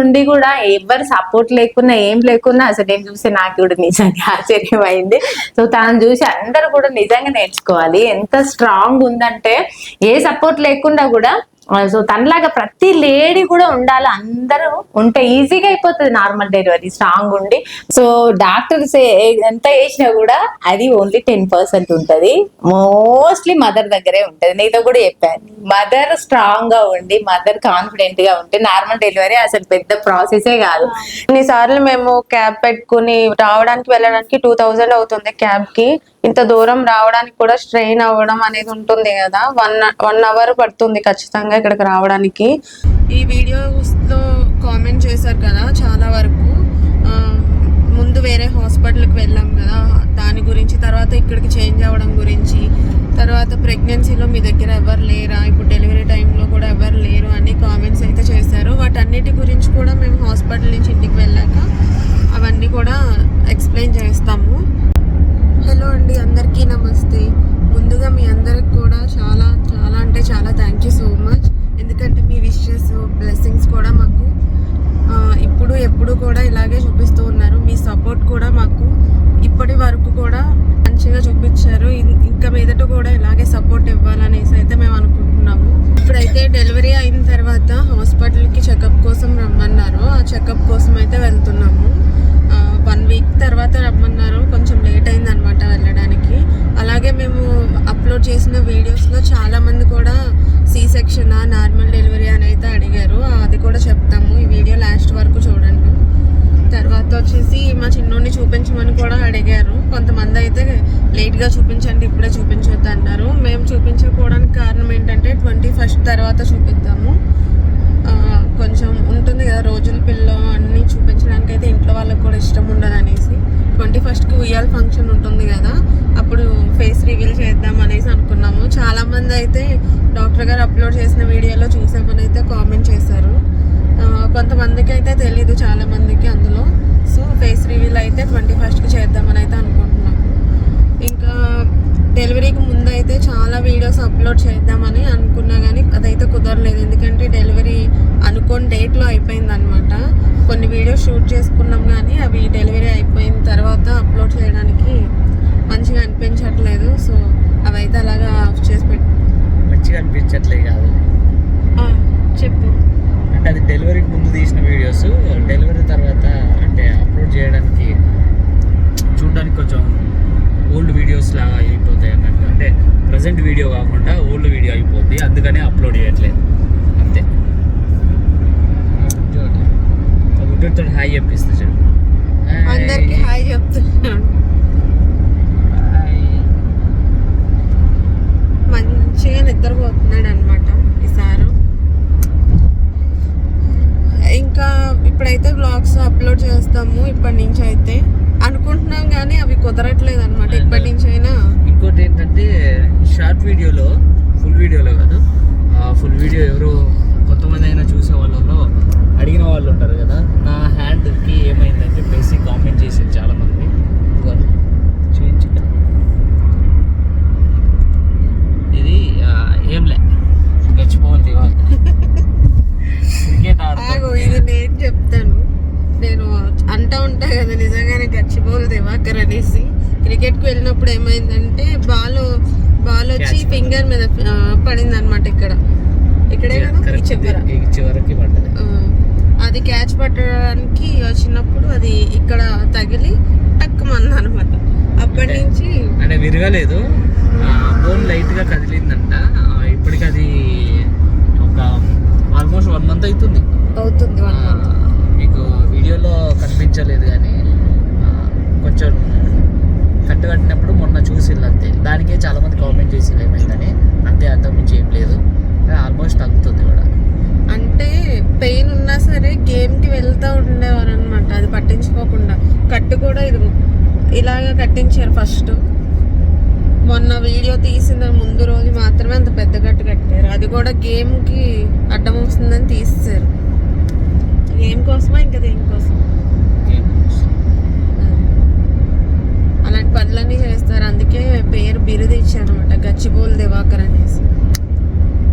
నుండి కూడా ఎవరు సపోర్ట్ లేకున్నా ఏం లేకున్నా అసలు నేను చూస్తే నాకు కూడా నిజంగా ఆశ్చర్యం అయింది సో తను చూసి అందరూ కూడా నిజంగా నేర్చుకోవాలి. ఎంత స్ట్రాంగ్ ఉందంటే ఏ సపోర్ట్ లేకుండా కూడా సో తనలాగా ప్రతి లేడీ కూడా ఉండాలి. అందరూ ఉంటే ఈజీగా అయిపోతుంది నార్మల్ డెలివరీ స్ట్రాంగ్ ఉండి. సో డాక్టర్స్ ఎంత వేసినా కూడా అది ఓన్లీ టెన్ పర్సెంట్ ఉంటుంది. మోస్ట్లీ మదర్ దగ్గరే ఉంటుంది. నీతో కూడా చెప్పాను. మదర్ స్ట్రాంగ్గా ఉండి మదర్ కాన్ఫిడెంట్గా ఉంటే నార్మల్ డెలివరీ అసలు పెద్ద ప్రాసెసే కాదు. కొన్నిసార్లు మేము క్యాబ్ పెట్టుకుని రావడానికి వెళ్ళడానికి టూ థౌజండ్ అవుతుంది క్యాబ్కి ఇంత దూరం రావడానికి కూడా స్ట్రెయిన్ అవ్వడం అనేది ఉంటుంది కదా. వన్ వన్ అవర్ పడుతుంది ఖచ్చితంగా ఇక్కడికి రావడానికి. ఈ వీడియోస్లో కామెంట్ చేశారు కదా చాలా వరకు. ముందు వేరే హాస్పిటల్కి వెళ్ళాం కదా. దాని గురించి తర్వాత ఇక్కడికి చేంజ్ అవ్వడం గురించి తర్వాత ప్రెగ్నెన్సీలో మీ దగ్గర ఎవరు లేరా? ఇప్పుడు డెలివరీ టైంలో కూడా ఎవరు లేరు అని కామెంట్స్ అయితే చేశారు. వాటన్నిటి గురించి కూడా మేము హాస్పిటల్ నుంచి ఇంటికి వెళ్ళాక అవన్నీ కూడా ఎక్స్ప్లెయిన్ చేస్తాము. హలో అండి అందరికీ నమస్తే. ముందుగా మీ అందరికి కూడా చాలా చాలా అంటే చాలా థ్యాంక్ యూ సో మచ్ ఎందుకంటే మీ విషెస్ బ్లెస్సింగ్స్ కూడా మాకు ఇప్పుడు ఎప్పుడు కూడా ఇలాగే చూపిస్తూ ఉన్నారు. మీ సపోర్ట్ కూడా మాకు ఇప్పటి వరకు కూడా మంచిగా చూపించారు. ఇంకా మీదట కూడా ఇలాగే సపోర్ట్ ఇవ్వాలనేసి అయితే మేము అనుకుంటున్నాము. ఇప్పుడైతే డెలివరీ అయిన తర్వాత హాస్పిటల్కి చెకప్ కోసం రమ్మన్నారు. ఆ చెకప్ కోసం అయితే వెళ్తున్నాము. వన్ వీక్ తర్వాత రమ్మన్నారు కొంచెం లేట్ అయింది అనమాట వెళ్ళడానికి అలాగే మేము అప్లోడ్ చేసిన వీడియోస్లో చాలామంది కూడా సి సెక్షన్ నార్మల్ డెలివరీ అని అయితే అడిగారు. అది కూడా చెప్తాము. ఈ వీడియో లాస్ట్ వరకు చూడండి. తర్వాత వచ్చేసి మా చిన్నోడిని చూపించమని కూడా అడిగారు. కొంతమంది అయితే లేట్గా చూపించండి ఇప్పుడే చూపించొద్దు అన్నారు. మేము చూపించకపోవడానికి కారణం ఏంటంటే ట్వంటీ ఫస్ట్ తర్వాత చూపిద్దాము. కొంచెం ఉంటుంది కదా రోజుల పిల్ల అన్నీ చూపించడానికి అయితే ఇంట్లో వాళ్ళకి కూడా ఇష్టం ఉండదు అనేసి. ట్వంటీ ఫస్ట్కి ఉయ్యాల ఫంక్షన్ ఉంటుంది కదా అప్పుడు ఫేస్ రివీల్ చేద్దాం అనేసి అనుకున్నాము. చాలామంది అయితే డాక్టర్ గారు అప్లోడ్ చేసిన వీడియోలో చూసామని అయితే కామెంట్ చేశారు. కొంతమందికి అయితే తెలీదు చాలామందికి అందులో. సో ఫేస్ రివీల్ అయితే ట్వంటీ ఫస్ట్కి చేద్దామని అయితే అనుకుంటున్నాము ఇంకా డెలివరీకి ముందు అయితే చాలా వీడియోస్ అప్లోడ్ చేద్దామని అనుకున్నా కానీ అదైతే కుదరలేదు. ఎందుకంటే డెలివరీ అనుకోని డేట్లో అయిపోయింది అనమాట కొన్ని వీడియోస్ షూట్ చేసుకున్నాం కానీ అవి డెలివరీ అయిపోయిన తర్వాత అప్లోడ్ చేయడానికి మంచిగా అనిపించట్లేదు సో అవైతే అలాగా ఆఫ్ చేసి పెట్టి మంచిగా అనిపించట్లేదు కాదు. చెప్పు. అంటే అది డెలివరీకి ముందు తీసిన వీడియోస్ డెలివరీ తర్వాత అంటే అప్లోడ్ చేయడానికి చూడడానికి కొంచెం ఓల్డ్ వీడియోస్ లాగా అయిపోతాయి అన్నట్టు. అంటే ప్రజెంట్ వీడియో కాకుండా ఓల్డ్ వీడియో అయిపోద్ది అందుకనే అప్లోడ్ చేయట్లేదు. అంతే. గుడ్డతో హాయ్ చెప్పిస్తా అందరికి హాయ్ చెప్తున్నాను హాయ్. మంచిగా నిద్రపోతున్నాడు అనమాట ఈ సారు. ఇంకా ఇప్పుడైతే బ్లాగ్స్ అప్లోడ్ చేస్తాము ఇప్పటి నుంచి అయితే. అనుకుంటున్నాం కానీ అవి కుదరట్లేదు అనమాట ఇప్పటి నుంచి అయినా. ఇంకోటి ఏంటంటే షార్ట్ వీడియోలో ఫుల్ వీడియోలో కాదు ఫుల్ వీడియో ఎవరో కొంతమంది అయినా చూసే వాళ్ళలో అడిగిన వాళ్ళు ఉంటారు కదా నా హ్యాండ్కి ఏమైందని చెప్పేసి కామెంట్ చేసారు చాలామంది ఇదిగోండి, చూపించు ఇక్కడ. ఇది ఆ, ఏంలే క్రికెట్ ఆడుతూ. ఇది నేను చెప్తాను. నేను అంటా ఉంటా కదా నిజంగానే గచ్చిపోలు దివాకర్ అనేసి. క్రికెట్కి వెళ్ళినప్పుడు ఏమైందంటే బాల్ బాల్ వచ్చి. ఫింగర్ మీద పడింది అనమాట ఇక్కడ. ఇక్కడే కదా? ఈ చివర. చివరికి పడ్డది. అది క్యాచ్ పట్టడానికి వచ్చినప్పుడు అది ఇక్కడ తగిలి టక్కుమంది అనమాట అప్పటి నుంచి అంటే విరగలేదు. బోన్ లైట్గా కదిలిందంట. ఇప్పటికి అది ఒక ఆల్మోస్ట్ వన్ మంత్ అవుతుంది అవుతుంది మీకు వీడియోలో కనిపించలేదు కానీ కొంచెం కట్టు కట్టినప్పుడు మొన్న చూసిల్లు అంతే. దానికే చాలా మంది కామెంట్ చేసి ఏమైందని. అంతే అంతకు మించి ఏం లేదు. ఆల్మోస్ట్ తగ్గుతుంది కూడా. అంటే పెయిన్ ఉన్నా సరే గేమ్కి వెళ్తూ ఉండేవారు అనమాట అది పట్టించుకోకుండా. కట్టు కూడా ఇది ఇలాగ కట్టించారు ఫస్ట్. మొన్న వీడియో తీసిన ముందు రోజు మాత్రమే అంత పెద్ద కట్టు కట్టారు. అది కూడా గేమ్కి అడ్డం వస్తుందని తీసేశారు. గేమ్ కోసమా ఇంకా దేనికోసం అలాంటి పనులన్నీ చేస్తారు. అందుకే పేరు బిరుదు ఇచ్చారనమాట గచ్చిబోల్ దివాకర్ అనేసి.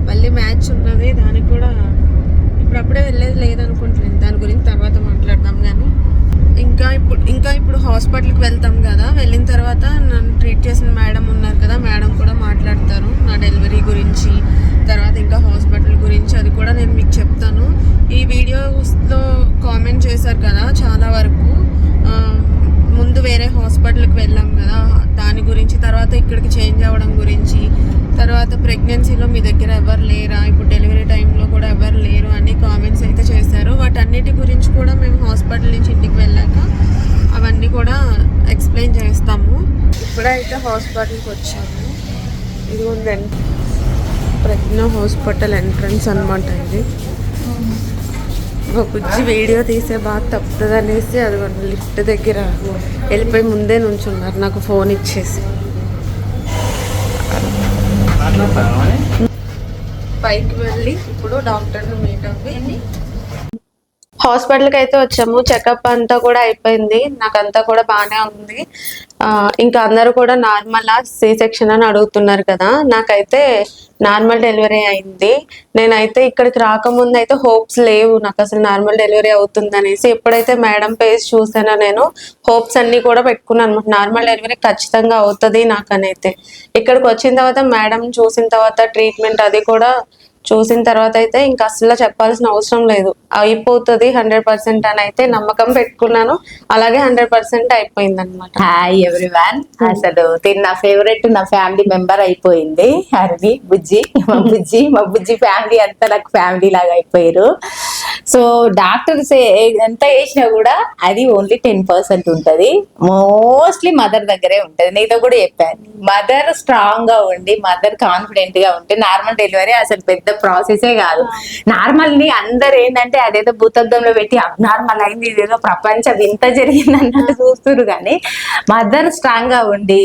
మళ్ళీ మ్యాచ్ ఉన్నది దానికి కూడా ఇప్పుడప్పుడే వెళ్ళేది లేదనుకుంటున్నాను. దాని గురించి తర్వాత మాట్లాడదాం కానీ. ఇంకా ఇప్పుడు ఇంకా ఇప్పుడు హాస్పిటల్కి వెళ్తాం కదా వెళ్ళిన తర్వాత నన్ను ట్రీట్ చేసిన మేడం మేడం కూడా మాట్లాడతారు నా డెలివరీ గురించి తర్వాత ఇంకా హాస్పిటల్ గురించి అది కూడా నేను మీకు చెప్తాను. ఈ వీడియోస్లో కామెంట్ చేశారు కదా చాలా వరకు. ముందు వేరే హాస్పిటల్కి వెళ్ళాం కదా దాని గురించి తర్వాత ఇక్కడికి చేంజ్ అవ్వడం గురించి తర్వాత ప్రెగ్నెన్సీలో మీ దగ్గర ఎవరు లేరా ఇప్పుడు డెలివరీ టైంలో కూడా ఎవరు లేరు అని కామెంట్స్ అయితే చేశారు. వాటన్నిటి గురించి కూడా మేము హాస్పిటల్ నుంచి ఇంటికి వెళ్ళాక అవన్నీ కూడా ఎక్స్ప్లెయిన్ చేస్తాము. ఇప్పుడైతే హాస్పిటల్కి వచ్చాము. ఇది ఉందండి ప్రజ్ఞ హాస్పిటల్ ఎంట్రన్స్ అనమాట ఇది. ఒక బుజ్జి వీడియో తీసే బాగా తప్పుతుంది అనేసి అది లిఫ్ట్ దగ్గర వెళ్ళిపోయి ముందే నుంచున్నారు నాకు ఫోన్ ఇచ్చేసి. పైకి వెళ్ళి ఇప్పుడు డాక్టర్ని మీట్ అవ్వి. హాస్పిటల్కి అయితే వచ్చాము. చెకప్ అంతా కూడా అయిపోయింది. నాకంతా కూడా బాగానే ఉంది. ఇంకా అందరూ కూడా నార్మల్ సి సెక్షన్ అని అడుగుతున్నారు కదా. నాకైతే నార్మల్ డెలివరీ అయింది. నేనైతే ఇక్కడికి రాకముందు అయితే హోప్స్ లేవు. నాకు అసలు నార్మల్ డెలివరీ అవుతుందనేసి ఎప్పుడైతే మేడం పేజ్ చూసానో నేను హోప్స్ అన్ని కూడా పెట్టుకున్నాను. నార్మల్ డెలివరీ ఖచ్చితంగా అవుతుంది నాకనైతే. ఇక్కడికి వచ్చిన తర్వాత మేడం చూసిన తర్వాత ట్రీట్మెంట్ అది కూడా చూసిన తర్వాత అయితే ఇంకా అసలు చెప్పాల్సిన అవసరం లేదు. అయిపోతుంది హండ్రెడ్ పర్సెంట్ అని అయితే నమ్మకం పెట్టుకున్నాను. అలాగే హండ్రెడ్ పర్సెంట్ అయిపోయింది అనమాట హాయ్ ఎవ్రీవన్ అసలు నా ఫేవరెట్ నా ఫ్యామిలీ మెంబర్ అయిపోయింది. హరిది బుజ్జి మా బుజ్జి మా బుజ్జి ఫ్యామిలీ అంతా నాకు ఫ్యామిలీ లాగా అయిపోయారు. సో డాక్టర్స్ ఎంత వేసినా కూడా అది ఓన్లీ టెన్ పర్సెంట్ ఉంటది. మోస్ట్లీ మదర్ దగ్గరే ఉంటది. నీతో కూడా చెప్పాను. మదర్ స్ట్రాంగ్గా ఉండి మదర్ కాన్ఫిడెంట్గా ఉంటే నార్మల్ డెలివరీ అసలు పెద్ద ప్రాసెసే కాదు. నార్మల్ని అందరు ఏంటంటే అదేదో భూతద్దంలో పెట్టి అబ్నార్మల్ అయింది ఇదేదో ప్రపంచ వింత జరిగింది అన్నట్టు చూస్తున్నారు కానీ మదర్ స్ట్రాంగ్గా ఉండి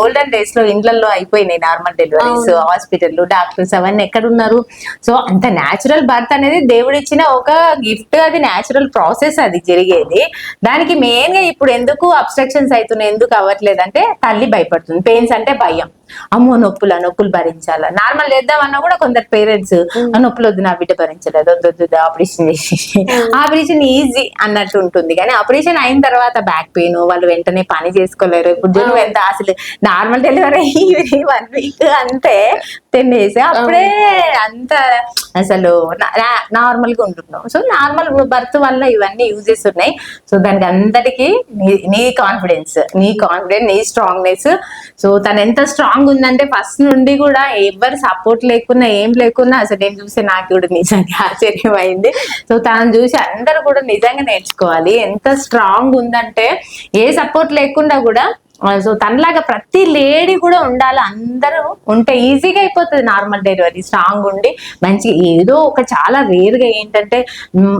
ఓల్డెన్ డేస్లో ఇండ్లలో అయిపోయినాయి నార్మల్ డెలివరీస్ హాస్పిటల్ డాక్టర్స్ అవన్నీ ఎక్కడ ఉన్నారు సో అంత న్యాచురల్ బర్త్ అనేది దేవుడు ఇచ్చిన ఒక గిఫ్ట్ అది న్యాచురల్ ప్రాసెస్ అది జరిగేది. దానికి మెయిన్గా ఇప్పుడు ఎందుకు అబ్స్ట్రక్షన్స్ అవుతున్నాయి ఎందుకు అవ్వట్లేదు అంటే తల్లి భయపడుతుంది పెయిన్స్ అంటే భయం. అమ్మో నొప్పుల నొప్పులు భరించాలా? నార్మల్ చేద్దామన్నా కూడా కొందరు పేరెంట్స్ నొప్పులు వద్దు నా బిడ్డ భరించలేదు వద్దు వద్దు ఆపరేషన్ చేసి ఆపరేషన్ ఈజీ అన్నట్టు ఉంటుంది. కానీ ఆపరేషన్ అయిన తర్వాత బ్యాక్ పెయిన్ వాళ్ళు వెంటనే పని చేసుకోలేరు. ఇప్పుడు ఎంత అసలు నార్మల్ డెలివరీ అయ్యి వన్ వీక్ అంతే టెన్ డేస్. అప్పుడే అంత అసలు నార్మల్గా ఉంటున్నావు సో నార్మల్ బర్త్ వల్ల ఇవన్నీ యూజెస్ ఉన్నాయి. సో దానికి అందరికి నీ- నీ కాన్ఫిడెన్స్ నీ కాన్ఫిడెన్స్ నీ స్ట్రాంగ్నెస్ సో తను ఎంత స్ట్రాంగ్ ఉందంటే ఫస్ట్ నుండి కూడా ఎవరు సపోర్ట్ లేకున్నా ఏం లేకున్నా అసలు నేను చూస్తే నాకు కూడా నిజంగా ఆశ్చర్యం అయింది సో తను చూసి అందరూ కూడా నిజంగా నేర్చుకోవాలి. ఎంత స్ట్రాంగ్ ఉందంటే ఏ సపోర్ట్ లేకుండా కూడా సో తనలాగా ప్రతి లేడీ కూడా ఉండాలి. అందరూ ఉంటే ఈజీగా అయిపోతుంది నార్మల్ డెలివరీ. స్ట్రాంగ్ ఉండి మంచి ఏదో ఒక చాలా రేర్గా ఏంటంటే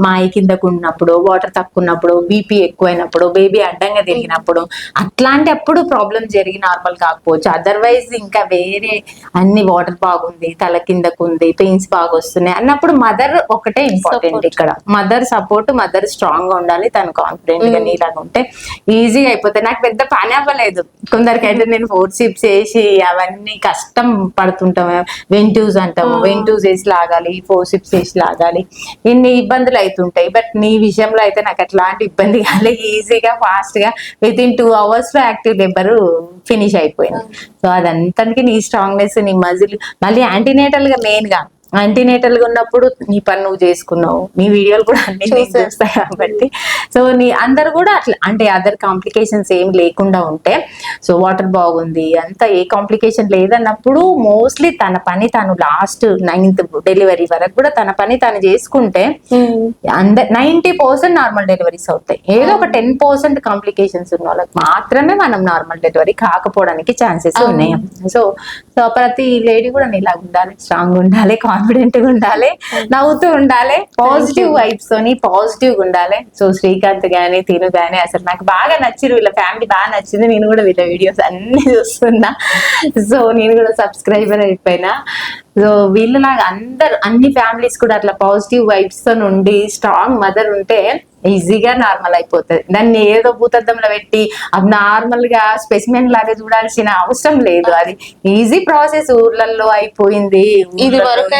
మాయి కిందకు ఉన్నప్పుడు వాటర్ తక్కువ ఉన్నప్పుడు బీపీ ఎక్కువైనప్పుడు బేబీ అడ్డంగా తిరిగినప్పుడు అట్లాంటి అప్పుడు ప్రాబ్లం జరిగి నార్మల్ కాకపోవచ్చు. అదర్వైజ్ ఇంకా వేరే అన్ని వాటర్ బాగుంది తల కిందకు ఉంది పెయిన్స్ బాగా వస్తున్నాయి అన్నప్పుడు మదర్ ఒకటే ఇంపార్టెంట్ ఇక్కడ. మదర్ సపోర్ట్ మదర్ స్ట్రాంగ్గా ఉండాలి. తను కాన్ఫిడెంట్గా నీలాగా ఉంటే ఈజీగా అయిపోతాయి నాకు పెద్ద పని అవ్వలేదు. కొందరికి అయితే నేను ఫోర్ సిప్స్ వేసి అవన్నీ కష్టం పడుతుంటాం. వెంటూస్ అంటాము. వెంటూస్ వేసి లాగాలి ఫోర్ సిప్స్ వేసి లాగాలి. ఇన్ని ఇబ్బందులు అవుతుంటాయి బట్ నీ విషయంలో అయితే నాకు అట్లాంటి ఇబ్బంది కాలేదు ఈజీగా ఫాస్ట్గా విత్ ఇన్ టూ అవర్స్లో యాక్టివ్ లేబర్ ఫినిష్ అయిపోయింది. సో అదంతానికి నీ స్ట్రాంగ్నెస్ నీ మజిల్ మళ్ళీ యాంటీనేటల్గా మెయిన్గా యాంటీనేటల్గా ఉన్నప్పుడు నీ పని నువ్వు చేసుకున్నావు. నీ వీడియోలు కూడా అన్ని నేను చూస్తాయి కాబట్టి. సో నీ అందరు కూడా అట్లా అంటే అదర్ కాంప్లికేషన్స్ ఏం లేకుండా ఉంటే సో వాటర్ బాగుంది అంతా ఏ కాంప్లికేషన్ లేదన్నప్పుడు మోస్ట్లీ తన పని తను లాస్ట్ నైన్త్ డెలివరీ వరకు కూడా తన పని తను చేసుకుంటే అందర్ నైన్టీ పర్సెంట్ నార్మల్ డెలివరీస్ అవుతాయి. ఏదో ఒక టెన్ పర్సెంట్ కాంప్లికేషన్స్ ఉన్న వాళ్ళకి మాత్రమే మనం నార్మల్ డెలివరీ కాకపోవడానికి ఛాన్సెస్ ఉన్నాయి. సో సో ప్రతి లేడీ కూడా నీలా ఉండాలి స్ట్రాంగ్ ఉండాలి కాన్ఫిడెంట్గా ఉండాలి నవ్వుతూ ఉండాలి పాజిటివ్ వైబ్స్ తోని పాజిటివ్గా ఉండాలి. సో శ్రీకాంత్ గాని తిను గాని అసలు నాకు బాగా నచ్చిరు వీళ్ళ ఫ్యామిలీ బాగా నచ్చింది. నేను కూడా వీళ్ళ వీడియోస్ అన్ని చూస్తున్నా. సో నేను కూడా సబ్స్క్రైబర్ అయిపోయినా. సో వీళ్ళలాగా అందరు అన్ని ఫ్యామిలీస్ కూడా అట్లా పాజిటివ్ వైబ్స్తో నుండి స్ట్రాంగ్ మదర్ ఉంటే ఈజీగా నార్మల్ అయిపోతుంది. దాన్ని ఏదో భూతద్దంలో పెట్టి అది నార్మల్గా స్పెసిమెన్ లాగా చూడాల్సిన అవసరం లేదు. అది ఈజీ ప్రాసెస్ ఊర్లలో అయిపోయింది. ఇది వరకు.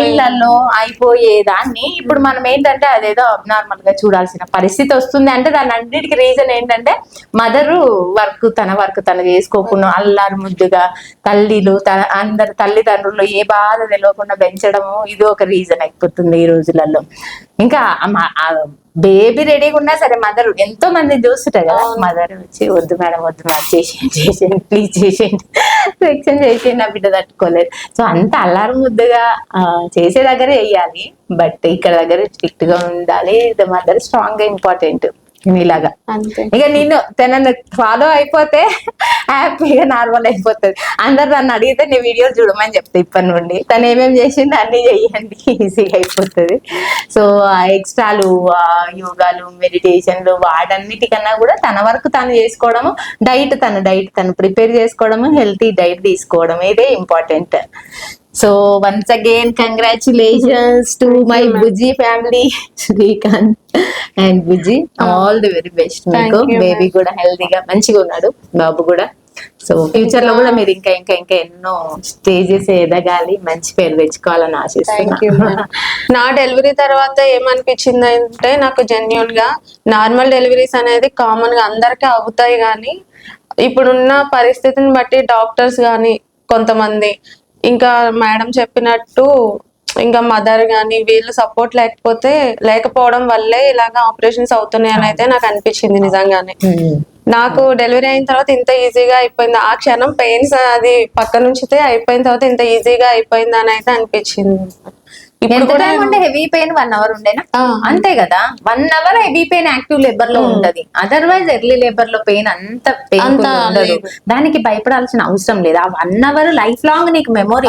ఇళ్ళలో అయిపోయేదాన్ని. ఇప్పుడు మనం ఏంటంటే అదేదో నార్మల్గా చూడాల్సిన పరిస్థితి వస్తుంది అంటే దాని అన్నిటికీ రీజన్ ఏంటంటే మదరు వర్క్ తన వర్క్ తను చేసుకోకుండా అల్లారు ముద్దుగా తల్లిలు తన అందరు తల్లిదండ్రులు ఏ బాధ తెలియకుండా పెంచడము ఇది ఒక రీజన్ అయిపోతుంది ఈ రోజులలో. ఇంకా బేబీ రెడీగా ఉన్నా సరే మదర్ ఎంతో మంది చూస్తుంటారు కదా మదర్ వచ్చి వద్దు మేడం వద్దు మేడం చేసేయండి చేసేయండి ప్లీజ్ చేసేయండి. సెక్షన్ చేసేయండి నా బిడ్డ తట్టుకోలేదు. సో అంత అల్లారు ముద్దుగా ఆ, చేసే దగ్గరే వేయాలి. బట్ ఇక్కడ దగ్గర స్ట్రిక్ట్గా ఉండాలి. ద మదర్ స్ట్రాంగ్గా ఇంపార్టెంట్. ఇలాగా అంతే. ఇక నేను తనని ఫాలో అయిపోతే హ్యాపీగా నార్మల్ అయిపోతుంది. అందరు నన్ను అడిగితే నీ వీడియోస్ చూడమని చెప్తా ఇప్పటి నుండి. తను ఏమేమి చేసింది అన్ని చెయ్యండి. ఈజీగా అయిపోతుంది. సో ఆ ఎక్స్ట్రాలు యోగాలు మెడిటేషన్లు వాటన్నిటికన్నా కూడా తన వరకు తను చేసుకోవడము డైట్ తను డైట్ తను ప్రిపేర్ చేసుకోవడము హెల్తీ డైట్ తీసుకోవడం ఇదే important. So once again congratulations to my Bujji family Srikanth and Bujji all the very best మీకు బేబీ కూడా హెల్తీగా మంచిగా ఉన్నాడు బాబు కూడా. సో ఫ్యూచర్లో కూడా మీరు ఇంకా ఇంకా ఇంకా ఎన్నో స్టేజెస్ ఎదగాలి మంచి పేరు తెచ్చుకోవాలని ఆశిస్తున్నాను నా డెలివరీ తర్వాత ఏమనిపించింది అంటే నాకు జెన్యున్గా నార్మల్ డెలివరీస్ అనేది కామన్గా అందరికీ అవుతాయి కానీ ఇప్పుడున్న పరిస్థితిని బట్టి డాక్టర్స్ కానీ కొంతమంది ఇంకా మేడం చెప్పినట్టు ఇంకా మదర్ కానీ వీళ్ళు సపోర్ట్ లేకపోతే లేకపోవడం వల్లే ఇలాగ ఆపరేషన్స్ అవుతున్నాయి అని అయితే నాకు అనిపించింది నిజంగానే. నాకు డెలివరీ అయిన తర్వాత ఇంత ఈజీగా అయిపోయింది. ఆ క్షణం పెయిన్స్ అది పక్క నుంచితే అయిపోయిన తర్వాత ఇంత ఈజీగా అయిపోయింది అని అయితే అనిపించింది. ఎంత time heavy pain one hour ఉండేనా. అంతే కదా? One hour heavy pain active లేబర్లో ఉంటది. అదర్వైజ్ ఎర్లీ లేబర్లో పెయిన్ అంత పెయిన్ ఉండదు. దానికి భయపడాల్సిన అవసరం లేదు. ఆ వన్ అవర్ లైఫ్ లాంగ్ నీకు మెమొరీ.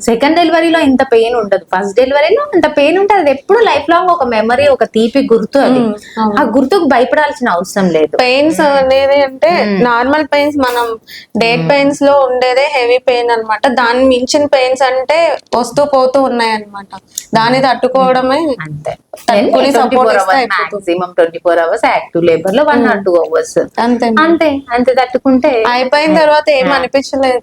సెకండ్ డెలివరీలో ఇంత పెయిన్ ఉండదు. ఫస్ట్ డెలివరీలో అంత పెయిన్ ఉంటుంది. అది ఎప్పుడు లైఫ్ లాంగ్ ఒక మెమరీ ఒక తీపి గుర్తు అది. అవును. ఆ గుర్తుకు భయపడాల్సిన అవసరం లేదు. పెయిన్స్ అనేది అంటే నార్మల్ పెయిన్స్ మనం డేట్ పెయిన్స్లో ఉండేదే హెవీ పెయిన్ అన్నమాట. దాన్ని మించిన పెయిన్స్ అంటే వస్తూ పోతూ ఉన్నాయి అన్నమాట దాన్ని తట్టుకోవడమే అంతే. Maximum twenty four hours active లేబర్లో one or two hours అంతే అంతే అంతే తట్టుకుంటే అయిపోయిన తర్వాత ఏం అనిపించలేదు.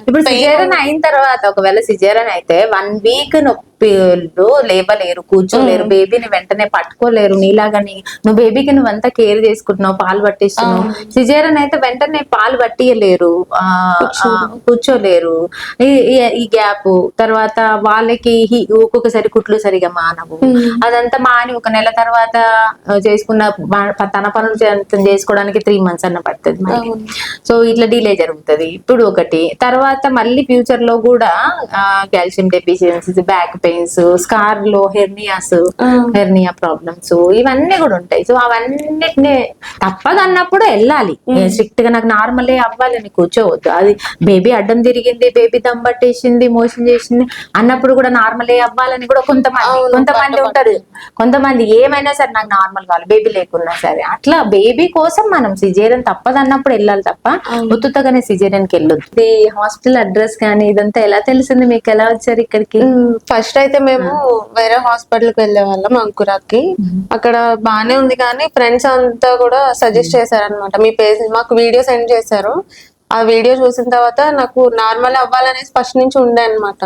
ఇప్పుడు సిజేరన్ అయిన తర్వాత ఒకవేళ సిజేరన్ అయితే వన్ వీక్ నొప్పిలో లేవలేరు కూర్చోలేరు బేబీని వెంటనే పట్టుకోలేరు నీలాగని నువ్వు బేబీకి నువ్వంతా కేర్ చేసుకుంటున్నావు పాలు పట్టిస్తున్నావు. సిజేరన్ అయితే వెంటనే పాలు పట్టియలేరు కూర్చోలేరు. ఈ- గ్యాప్ తర్వాత వాళ్ళకి ఒక్కొక్కసారి కుట్లు సరిగా మానవు. అదంతా మాని ఒక నెల తర్వాత చేసుకున్న తన పనులు చేసుకోవడానికి త్రీ మంత్స్ అన్న పడుతుంది. సో ఇట్లా డిలే జరుగుతుంది. ఇప్పుడు ఒకటి. తర్వాత మళ్ళీ ఫ్యూచర్లో కూడా కాల్షియం డెఫిషియన్సీస్ బ్యాక్ పెయిన్స్ స్కార్లో హెర్నియాస్ హెర్నియా ప్రాబ్లమ్స్ ఇవన్నీ కూడా ఉంటాయి. సో అవన్నిటిని తప్పదన్నప్పుడు వెళ్ళాలి. స్ట్రిక్ట్గా నాకు నార్మలే అవ్వాలని కూర్చోవద్దు. అది బేబీ అడ్డం తిరిగింది బేబీ దమ్ పట్టేసింది మోషన్ చేసింది అన్నప్పుడు కూడా నార్మలే అవ్వాలని కూడా కొంతమంది కొంతమంది. ఉంటారు. కొంతమంది ఏమైనా సరే నాకు నార్మల్ కావాలి బేబీ లేకున్నా సరే అట్లా బేబీ కోసం మనం సిజేరియన్ తప్పదన్నప్పుడు వెళ్ళాలి తప్ప ఉత్తుతగానే సిజేరియన్కి వెళ్ళొద్దు. ఇది హాస్పిటల్ అడ్రస్ కానీ ఇదంతా ఎలా తెలిసింది? మీకు ఎలా వచ్చారు ఇక్కడికి? ఫస్ట్ అయితే మేము వేరే హాస్పిటల్కి వెళ్ళే వాళ్ళం అంకురాకి. అక్కడ బానే ఉంది కానీ ఫ్రెండ్స్ అంతా కూడా సజెస్ట్ చేశారనమాట మీ పేజ్ మాకు వీడియో సెండ్ చేశారు. ఆ వీడియో చూసిన తర్వాత నాకు నార్మల్ అవ్వాలనేసి ఫస్ట్ నుంచి ఉండే అనమాట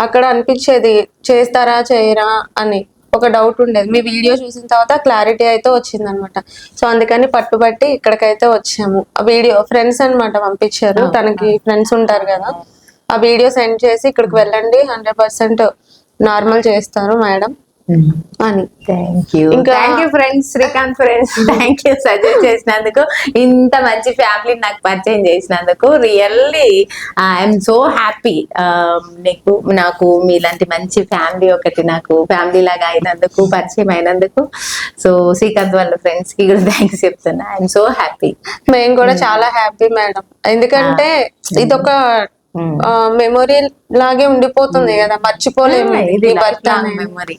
అక్కడ అనిపించేది చేస్తారా చేయరా? అని. ఒక డౌట్ ఉండేది. మీ వీడియో చూసిన తర్వాత క్లారిటీ అయితే వచ్చింది అనమాట సో అందుకని పట్టుబట్టి ఇక్కడికైతే వచ్చాము. ఆ వీడియో ఫ్రెండ్స్ అన్నమాట పంపించారు. తనకి ఫ్రెండ్స్ ఉంటారు కదా. ఆ వీడియో సెండ్ చేసి ఇక్కడికి వెళ్ళండి. హండ్రెడ్ పర్సెంట్ నార్మల్ చేస్తారు మేడం. అని thank you thank you friends Srikanth friends thank you suggest చేసినందుకు ఇంత మంచి ఫ్యామిలీ నాకు పరిచయం చేసినందుకు రియల్లీ ఐఎమ్ సో హ్యాపీ నీకు నాకు మీలాంటి మంచి ఫ్యామిలీ ఒకటి నాకు ఫ్యామిలీ లాగా అయినందుకు పరిచయం అయినందుకు. సో శ్రీకాంత్ వాళ్ళ ఫ్రెండ్స్కి కూడా థ్యాంక్స్ చెప్తున్నా. ఐఎమ్ సో హ్యాపీ మేము కూడా చాలా హ్యాపీ మేడం ఎందుకంటే ఇది ఒక మెమొరీ లాగే ఉండిపోతుంది కదా మర్చిపోలేము ఇది భర్త అనేది. మెమరీ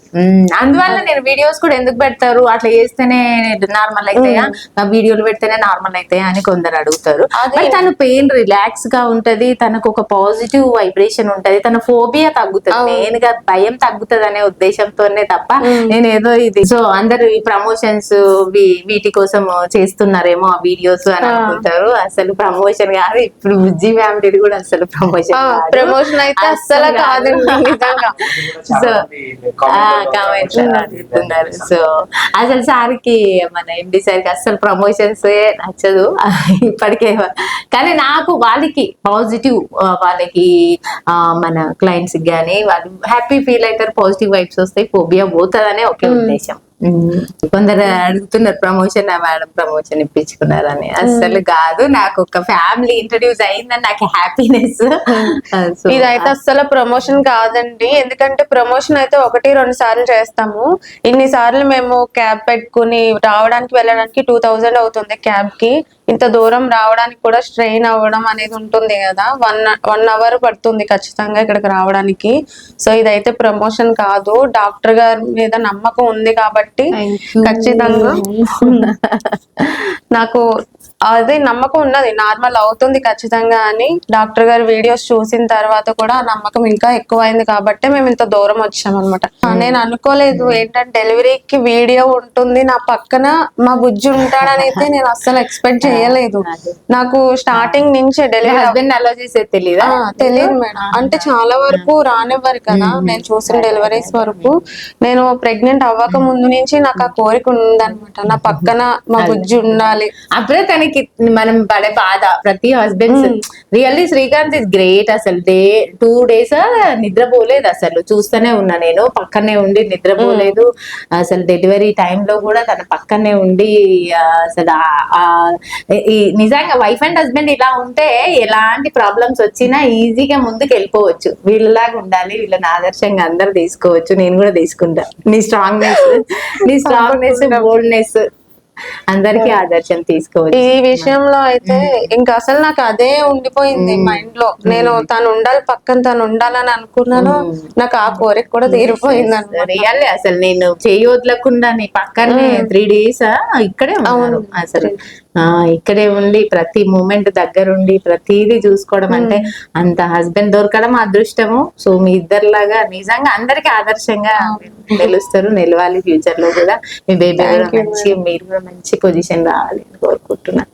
అందువల్ల నేను వీడియోస్ కూడా ఎందుకు పెడతారు? అట్లా చేస్తేనే నార్మల్ అవుతాయా వీడియోలు పెడితేనే నార్మల్ అవుతాయా అని కొందరు అడుగుతారు. తన పెయిన్ రిలాక్స్గా ఉంటది తనకు ఒక పాజిటివ్ వైబ్రేషన్ ఉంటది తన ఫోబియా తగ్గుతుంది. మెయిన్గా భయం తగ్గుతుంది అనే ఉద్దేశంతోనే తప్ప నేను ఏదో ఇది. సో అందరు ఈ ప్రమోషన్స్ వీటి కోసం చేస్తున్నారేమో ఆ వీడియోస్ అని అనుకుంటారు. అసలు ప్రమోషన్ కాదు ఇప్పుడు బుజ్జి ఫ్యామిలీ కూడా అసలు ప్రమోషన్ ప్రమోషన్ అయితే అస్సలు కాదండి నిజంగా సో అడుగుతున్నారు. సో అసలు సార్కి మన ఎండి సార్కి అసలు ప్రమోషన్స్ నచ్చదు. ఇప్పటికే కానీ నాకు వాళ్ళకి పాజిటివ్ వాళ్ళకి మన క్లయింట్స్ కానీ వాళ్ళు హ్యాపీ ఫీల్ అవుతారు పాజిటివ్ వైబ్స్ వస్తాయి. ఫోబియా పోతుందనే ఒకే ఉద్దేశం. కొందరు అడుగుతున్నారు ప్రమోషన్ మేడం ప్రమోషన్ ఇప్పించుకున్నారని. అసలు కాదు నాకు ఒక ఫ్యామిలీ ఇంట్రడ్యూస్ అయిందని నాకు హ్యాపీనెస్ ఇదైతే అస్సలు ప్రమోషన్ కాదండి. ఎందుకంటే ప్రమోషన్ అయితే ఒకటి రెండు సార్లు చేస్తాము. ఇన్ని సార్లు మేము క్యాబ్ పెట్టుకుని రావడానికి వెళ్ళడానికి టూ థౌజండ్ అవుతుంది క్యాబ్కి. ఇంత దూరం రావడానికి కూడా స్ట్రెయిన్ అవ్వడం అనేది ఉంటుంది కదా. వన్ వన్ అవర్ పడుతుంది ఖచ్చితంగా ఇక్కడికి రావడానికి. సో ఇదైతే ప్రమోషన్ కాదు. డాక్టర్ గారి మీద నమ్మకం ఉంది కాబట్టి ఖచ్చితంగా నాకు అదే నమ్మకం ఉన్నది నార్మల్ అవుతుంది ఖచ్చితంగా అని. డాక్టర్ గారి వీడియోస్ చూసిన తర్వాత కూడా ఆ నమ్మకం ఇంకా ఎక్కువైంది కాబట్టి మేము ఇంత దూరం వచ్చాం అనమాట నేను అనుకోలేదు ఏంటంటే డెలివరీకి వీడియో ఉంటుంది నా పక్కన మా బుజ్జి ఉంటాడని అయితే నేను అస్సలు ఎక్స్పెక్ట్ చేయలేదు. నాకు స్టార్టింగ్ నుంచే డెలివరీ హస్బెండ్ అలో చేసేది తెలీదా? తెలియదు మేడం. అంటే చాలా వరకు రానివ్వరు కదా నేను చూసిన డెలివరీస్ వరకు. నేను ప్రెగ్నెంట్ అవ్వక ముందు నుంచి నాకు ఆ కోరిక ఉందన్నమాట. నా పక్కన మా బుజ్జి ఉండాలి. అప్పుడే తనకి మనం పడే బాధ ప్రతి husbands really Srikanth is great అసలు. డే టూ డేస్ నిద్రపోలేదు అసలు. చూస్తూనే ఉన్నా నేను. పక్కనే ఉండి నిద్రపోలేదు. అసలు డెలివరీ లో కూడా తన పక్కనే ఉండి అసలు నిజంగా వైఫ్ అండ్ హస్బెండ్ ఇలా ఉంటే ఎలాంటి ప్రాబ్లమ్స్ వచ్చినా ఈజీగా ముందుకు వెళ్ళిపోవచ్చు వీళ్ళలాగా ఉండాలి. వీళ్ళని ఆదర్శంగా అందరు తీసుకోవచ్చు. నేను కూడా తీసుకుంటా. నీ స్ట్రాంగ్నెస్ నీ స్ట్రాంగ్నెస్ బోల్డ్నెస్ అందరికీ ఆదర్శం తీసుకోవచ్చు. ఈ విషయంలో అయితే ఇంకా అసలు నాకు అదే ఉండిపోయింది మైండ్లో నేను తను ఉండాలి పక్కన తను ఉండాలని అనుకున్నాను నాకు ఆ కోరిక కూడా తీరిపోయింది అనమాట రియల్లీ అసలు నేను చేయి వదలకుండా నీ పక్కనే త్రీ డేస్ ఇక్కడే ఉన్నాను అసలు. ఇక్కడే ఉండి ప్రతి మూమెంట్ దగ్గరుండి ప్రతిదీ చూసుకోవడం అంటే అంత హస్బెండ్ దొరకడం అదృష్టము. సో మీ ఇద్దరిలాగా నిజంగా అందరికి ఆదర్శంగా నిలుస్తారు నిలవాలి ఫ్యూచర్లో కూడా. మీ బేబీ కూడా మంచి మీరు కూడా మంచి పొజిషన్ రావాలి అని కోరుకుంటున్నా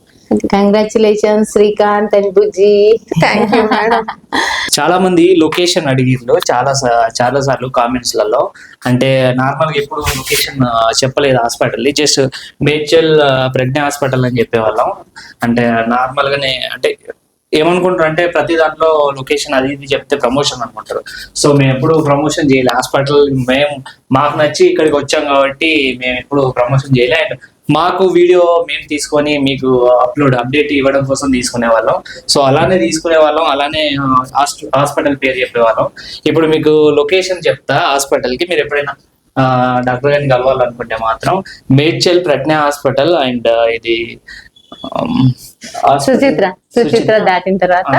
congratulations Srikanth and Bujji thank you madam చాలా మంది లొకేషన్ అడిగిండ్రు చాలా చాలా సార్లు కామెంట్స్లలో అంటే నార్మల్గా ఎప్పుడు లొకేషన్ చెప్పలేదు hospital just Medchal Pragna hospital అని చెప్పేవాళ్ళం. అంటే నార్మల్ గానే అంటే ఏమనుకుంటారు అంటే ప్రతి దాంట్లో లొకేషన్ అది ఇది చెప్తే ప్రమోషన్ అనుకుంటారు. సో మేము ఎప్పుడు ప్రమోషన్ చేయలే. హాస్పిటల్ మేము మాకు నచ్చి ఇక్కడికి వచ్చాం కాబట్టి మేము ఎప్పుడు ప్రమోషన్ చేయలే. అండ్ మాకు వీడియో మేము తీసుకొని మీకు అప్లోడ్ అప్డేట్ ఇవ్వడం కోసం తీసుకునే వాళ్ళం. సో అలానే తీసుకునే వాళ్ళం అలానే హాస్పిటల్ పేరు చెప్పేవాళ్ళం ఇప్పుడు మీకు లొకేషన్ చెప్తా హాస్పిటల్కి మీరు ఎప్పుడైనా డాక్టర్ గారిని కలవాలనుకుంటే మాత్రం మేడ్చల్ ప్రజ్ఞ హాస్పిటల్ అండ్ ఇది సుచిత్ర సుచిత్ర దాటిన తర్వాత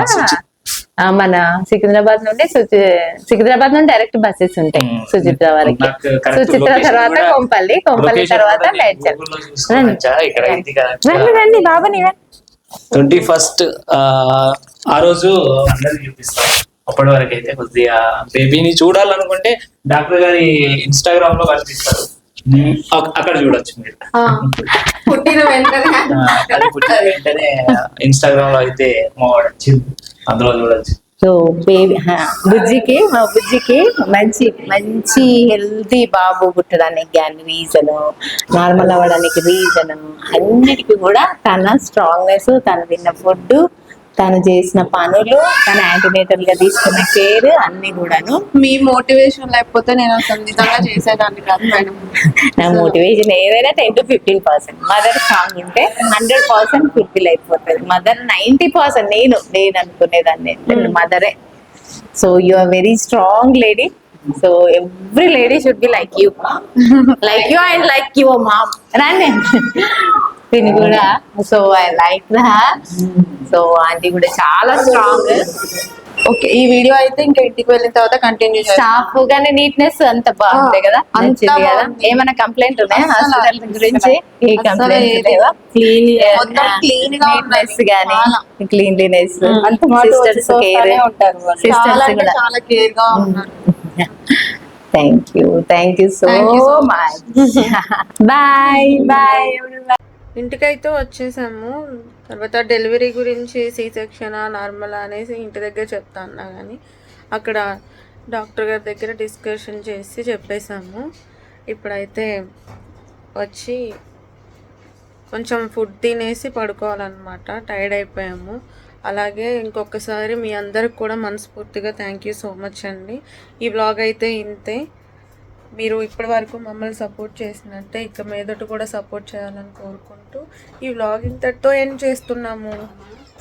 మన సికింద్రాబాద్ నుండి సికింద్రాబాద్ నుండి డైరెక్ట్ బస్సెస్ ఉంటాయి సుచిత్ర వరకు. సుచిత్ర తర్వాత కొంపల్లి కొంపల్లి తర్వాత రండి. రండి. బాబుని. ట్వంటీ ఫస్ట్ ఆ రోజు అందరికి చూపిస్తాం. అప్పటి వరకు అయితే కొద్దిగా బేబీని చూడాలనుకుంటే డాక్టర్ గారి ఇన్స్టాగ్రామ్లో కనిపిస్తారు అక్కడ చూడొచ్చు మీరు. పుట్టిన వెంటనే. ఇన్స్టాగ్రామ్లో అయితే అందులో చూడొచ్చు. సో బేబీ బుజ్జికి మా బుజ్జికి మంచి మంచి హెల్తీ బాబు పుట్టడానికి కానీ రీజన్ నార్మల్ అవ్వడానికి రీజన్ అన్నిటికీ కూడా తన స్ట్రాంగ్నెస్ తను తిన్న ఫుడ్ తను చేసిన పనులు తన యాంటీనేటల్గా తీసుకున్న కేర్ అన్ని కూడాను. మీ మోటివేషన్ లేకపోతే నేను అసలు నిజంగా చేసేదాన్ని కాదు మేడం. నా మోటివేషన్ ఏదైనా ten to fifteen percent mother strong ఉంటే హండ్రెడ్ పర్సెంట్ ఫుల్ఫిల్ అయిపోతుంది. మదర్ నైన్టీ పర్సెంట్ నేను నేను అనుకునేదాన్ని. మదరే so you are very strong lady so every lady should be like you like you and like your mom రండి దీన్ని కూడా. So I like so aunty కూడా చాలా స్ట్రాంగ్ ఓకే ఈ వీడియో అయితే ఇంకా ఇంటికి వెళ్ళిన తర్వాత కంటిన్యూ స్టాఫ్ గానీ నీట్నెస్ అంత బాగుంది కదా? అంతా నచ్చింది కదా. ఏమైనా కంప్లైంట్ ఉన్నాయా? హాస్పిటల్ గురించి? ఏ కంప్లైంట్ క్లీన్ మొత్తం క్లీన్గా నీట్నెస్ గానీ. క్లీన్లీనెస్ అంత సిస్టర్స్ కేర్ సిస్టర్స్ కూడా. చాలా కేర్గా ఉన్నారు thank you thank you so much bye bye ఇంటికైతే వచ్చేసాము. తర్వాత డెలివరీ గురించి సీ సెక్షన్ నార్మల్ అనేసి ఇంటి దగ్గర చెప్తా అన్నా కానీ అక్కడ డాక్టర్ గారి దగ్గర డిస్కషన్ చేసి చెప్పేశాము ఇప్పుడైతే వచ్చి కొంచెం ఫుడ్ తినేసి పడుకోవాలన్నమాట. టైర్డ్ అయిపోయాము. అలాగే ఇంకొకసారి మీ అందరికి కూడా మనస్ఫూర్తిగా థ్యాంక్ యూ సో మచ్ అండి. ఈ వ్లాగ్ అయితే ఇంతే. మీరు ఇప్పటి వరకు మమ్మల్ని సపోర్ట్ చేసినట్టే ఇక మీదట కూడా సపోర్ట్ చేయాలని కోరుకుంటూ ఈ వ్లాగ్ ఇంతటితో ఎండ్ చేస్తున్నాము.